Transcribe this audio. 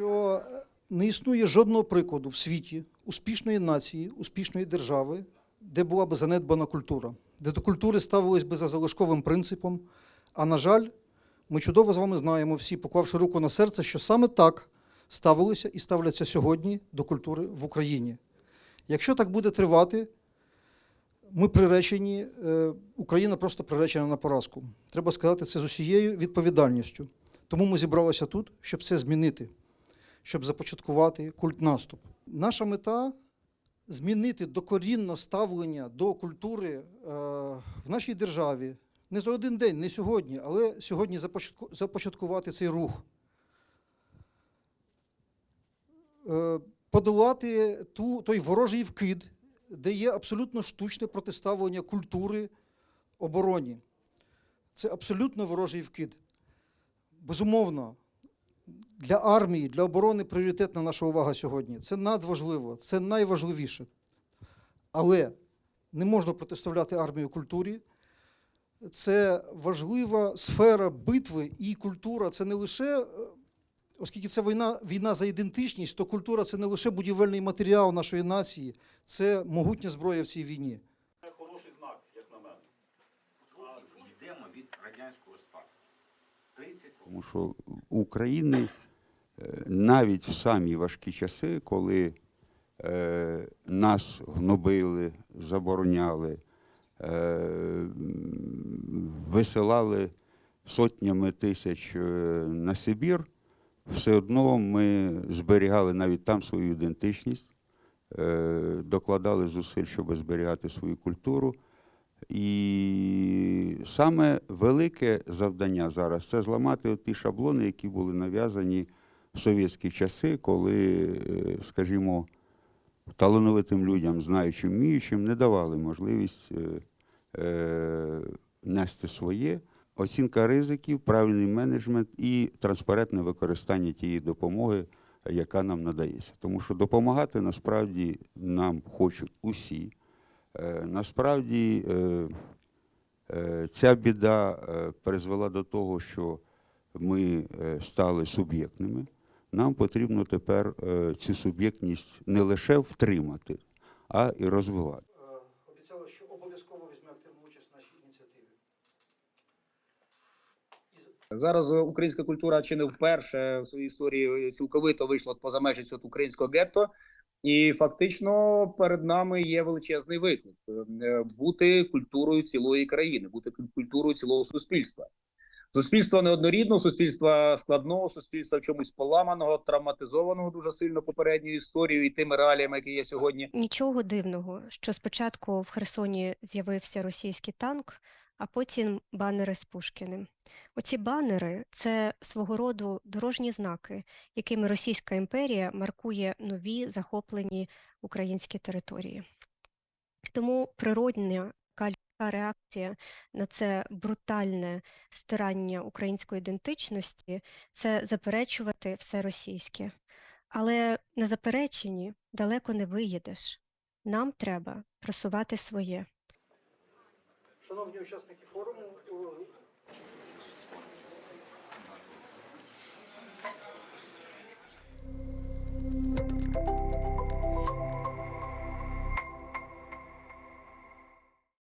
що е, не існує жодного прикладу в світі успішної нації, успішної держави, де була б занедбана культура, де до культури ставились би за залишковим принципом. А на жаль, ми чудово з вами знаємо всі, поклавши руку на серце, що саме так ставилися і ставляться сьогодні до культури в Україні. Якщо так буде тривати, ми приречені, е, Україна просто приречена на поразку. Треба сказати це з усією відповідальністю. Тому ми зібралися тут, щоб це змінити, щоб започаткувати культ наступ. Наша мета змінити докорінно ставлення до культури е, в нашій державі не за один день, не сьогодні, але сьогодні започатку- започаткувати цей рух. Е, подолати ту, той ворожий вкид, де є абсолютно штучне протиставлення культури обороні. Це абсолютно ворожий вкид. Безумовно, для армії, для оборони пріоритетна наша увага сьогодні. Це надважливо, це найважливіше. Але не можна протиставляти армію культурі. Це важлива сфера битви, і культура це не лише, е, оскільки це війна, війна за ідентичність, то культура це не лише будівельний матеріал нашої нації, це могутня зброя в цій війні. Хороший знак, як на мене. Йдемо від радянського спадку. 30 років. Тому що України навіть в самі важкі часи, коли е, нас гнобили, забороняли, е, висилали сотнями тисяч е, на Сибір, все одно ми зберігали навіть там свою ідентичність, докладали зусиль, щоб зберігати свою культуру. І саме велике завдання зараз це зламати ті шаблони, які були нав'язані в совєтські часи, коли, е, скажімо, талановитим людям, знаючим, вміючим, не давали можливість е, е, нести своє. Оцінка ризиків, правильний менеджмент і транспарентне використання тієї допомоги, яка нам надається. Тому що допомагати насправді нам хочуть усі. Насправді ця біда призвела до того, що ми стали суб'єктними. Нам потрібно тепер е, цю суб'єктність не лише втримати, а і розвивати. Обіцяла, що обов'язково візьме активну участь в нашій ініціативі. Зараз е, українська культура чи не вперше в своїй історії цілковито вийшла поза межі цього українського гетто, і фактично перед нами є величезний виклик е, бути культурою цілої країни, бути культурою цілого суспільства. Суспільства неоднорідного, суспільства складного, суспільства в чомусь поламаного, травматизованого дуже сильно попередньою історією і тими реаліями, які є сьогодні. Нічого дивного, що спочатку в Херсоні з'явився російський танк, а потім банери з Пушкіним. Оці банери це свого роду дорожні знаки, якими Російська імперія маркує нові захоплені українські території. Тому природня калька реакція на це брутальне стирання української ідентичності це заперечувати все російське. Але на запереченні далеко не виїдеш. Нам треба просувати своє. Шановні учасники форуму,